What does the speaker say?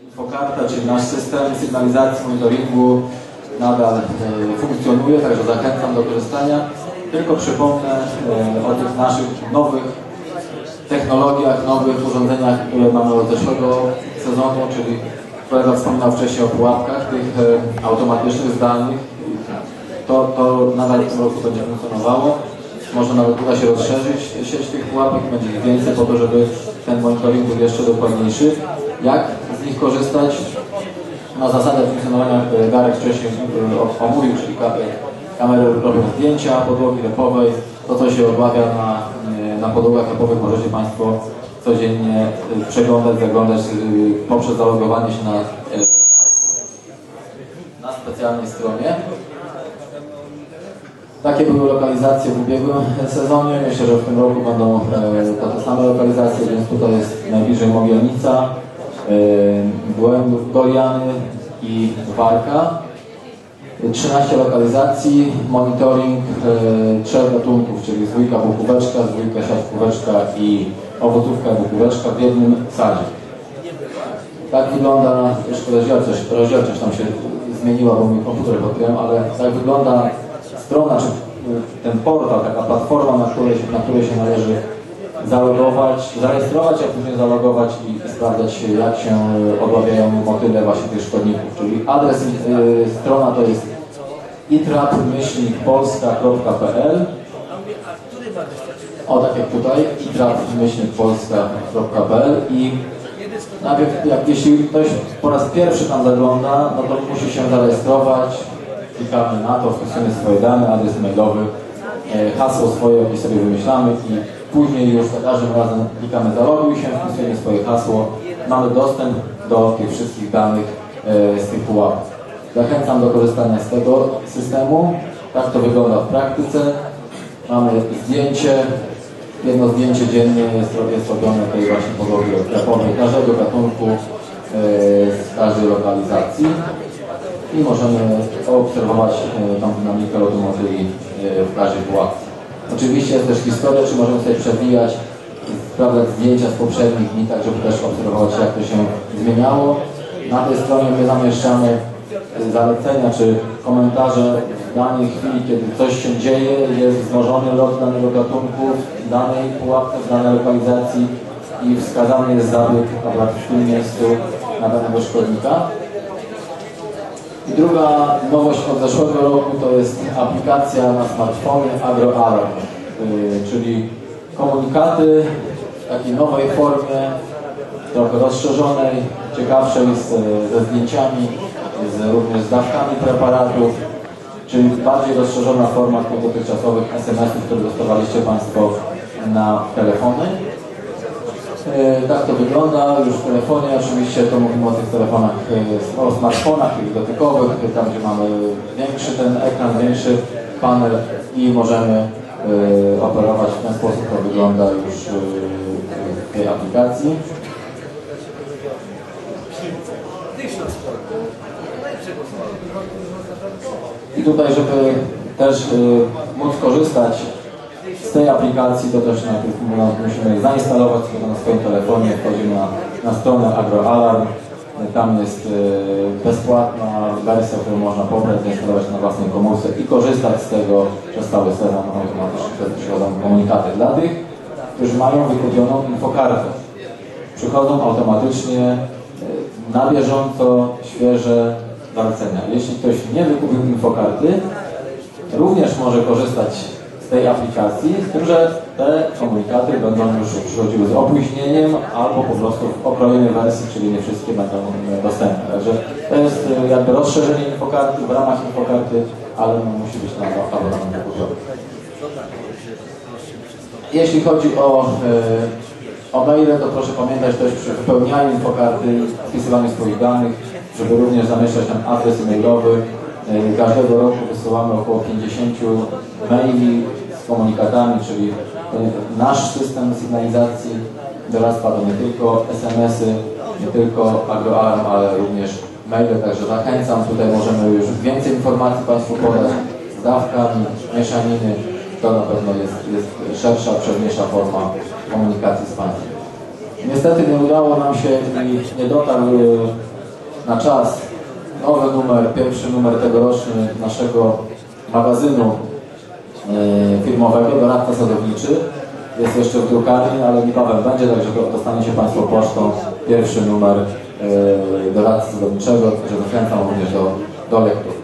Infokarta, czyli nasz system sygnalizacji monitoringu nadal e, funkcjonuje, także zachęcam do korzystania. Tylko przypomnę e, o tych naszych nowych technologiach, nowych urządzeniach, które mamy od zeszłego sezonu, czyli kolega wspominał wcześniej o pułapkach tych e, automatycznych, zdalnych. To, to nadal w tym roku będzie funkcjonowało. Może nawet uda się rozszerzyć sieć tych pułapek, będzie ich więcej po to, żeby ten monitoring był jeszcze dokładniejszy. Jak z nich korzystać? Na zasadę funkcjonowania e, Darek wcześniej e, omówił, czyli ka- kamery robią zdjęcia podłogi repowej. To, co się objawia na, e, na podłogach repowych, możecie Państwo codziennie e, przeglądać, zaglądać e, poprzez zalogowanie się na, e, na specjalnej stronie. Takie były lokalizacje w ubiegłym sezonie. Myślę, że w tym roku będą e, te same lokalizacje, więc tutaj jest najbliżej Mogielnica, e, Gołębów, Doriany i Warka. 13 lokalizacji, monitoring e, trzech gatunków, czyli zwójka bukóweczka, zwójka siatkóweczka i owocówka bukóweczka w jednym sadzie. Tak wygląda, jeszcze rozdzielczość, rozdzielczość tam się zmieniła, bo mój komputer odkryłem, ale tak wygląda strona, czy ten portal, taka platforma, na której, na której się należy zalogować, zarejestrować, a później zalogować i, sprawdzać jak się y, odławiają motyle właśnie tych szkodników. Czyli adres y, strona to jest itrap-polska.pl o tak jak tutaj, itrap-polska.pl i najpierw jak, jeśli ktoś po raz pierwszy tam zagląda, no to musi się zarejestrować, klikamy na to, wpisujemy swoje dane, adres mailowy, e, hasło swoje jakieś sobie wymyślamy i później już za każdym razem klikamy zaloguj się, wpisujemy swoje hasło, mamy dostęp do tych wszystkich danych e, z tych pułapek. Zachęcam do korzystania z tego systemu. Tak to wygląda w praktyce. Mamy zdjęcie, jedno zdjęcie dziennie jest, jest robione tej właśnie podłogi repowej każdego gatunku e, z każdej lokalizacji i możemy obserwować e, tą dynamikę lotu motyli e, w każdej pułapce. Oczywiście jest też historia, czy możemy sobie przewijać, sprawdzać zdjęcia z poprzednich dni, tak żeby też obserwować jak to się zmieniało. Na tej stronie my zamieszczamy e, zalecenia czy komentarze w danej chwili, kiedy coś się dzieje, jest wzmożony lot danego gatunku w danej pułapce, w danej lokalizacji i wskazany jest zabieg akurat w tym miejscu na danego szkodnika. I druga nowość od zeszłego roku to jest aplikacja na smartfonie AgroAlarm, yy, czyli komunikaty w takiej nowej formie, trochę rozszerzonej, ciekawszej z, ze zdjęciami, z, również z dawkami preparatów, czyli bardziej rozszerzona forma tych dotychczasowych SMS-ów, które dostawaliście Państwo na telefony. Tak to wygląda już w telefonie. Oczywiście to mówimy o tych telefonach, e, o smartfonach tych dotykowych, e, tam gdzie mamy większy ten ekran, większy panel i możemy e, operować w ten sposób. To wygląda już w tej aplikacji. I tutaj, żeby też móc korzystać z tej aplikacji, to też najpierw no, musimy zainstalować to na swoim telefonie. Wchodzimy na, na stronę AgroAlarm. Tam jest y, bezpłatna wersja, którą można pobrać, zainstalować na własnej komórce i korzystać z tego przez cały sezon automatycznie. Wtedy przychodzą komunikaty dla tych, którzy mają wykupioną infokartę. Przychodzą automatycznie y, na bieżąco świeże zalecenia. Jeśli ktoś nie wykupił infokarty, również może korzystać tej aplikacji, z tym, że te komunikaty będą już przychodziły z opóźnieniem albo po prostu w okrojonej wersji, czyli nie wszystkie będą e, dostępne. Także to jest e, jakby rozszerzenie infokarty w ramach infokarty, ale musi być na abonament. Jeśli chodzi o, e, o maile, to proszę pamiętać też przy wypełnianiu infokarty, wpisywaniu swoich danych, żeby również zamieszczać tam adres e-mailowy. E, Każdego roku wysyłamy około 50 maili z komunikatami, czyli e, nasz system sygnalizacji dorasta do nie tylko SMS-y, nie tylko AgroAlarm, ale również maile, także zachęcam. Tutaj możemy już więcej informacji Państwu podać z dawkami, mieszaniny. To na pewno jest, jest szersza, przedniejsza forma komunikacji z Państwem. Niestety nie udało nam się i nie dotarł y, na czas nowy numer, pierwszy numer tegoroczny naszego magazynu y, filmowego, doradca sadowniczy. Jest jeszcze w drukarni, ale niebawem będzie, także do- dostaniecie Państwo pocztą pierwszy numer y, doradcy sadowniczego, także zachęcam również do, do lektury.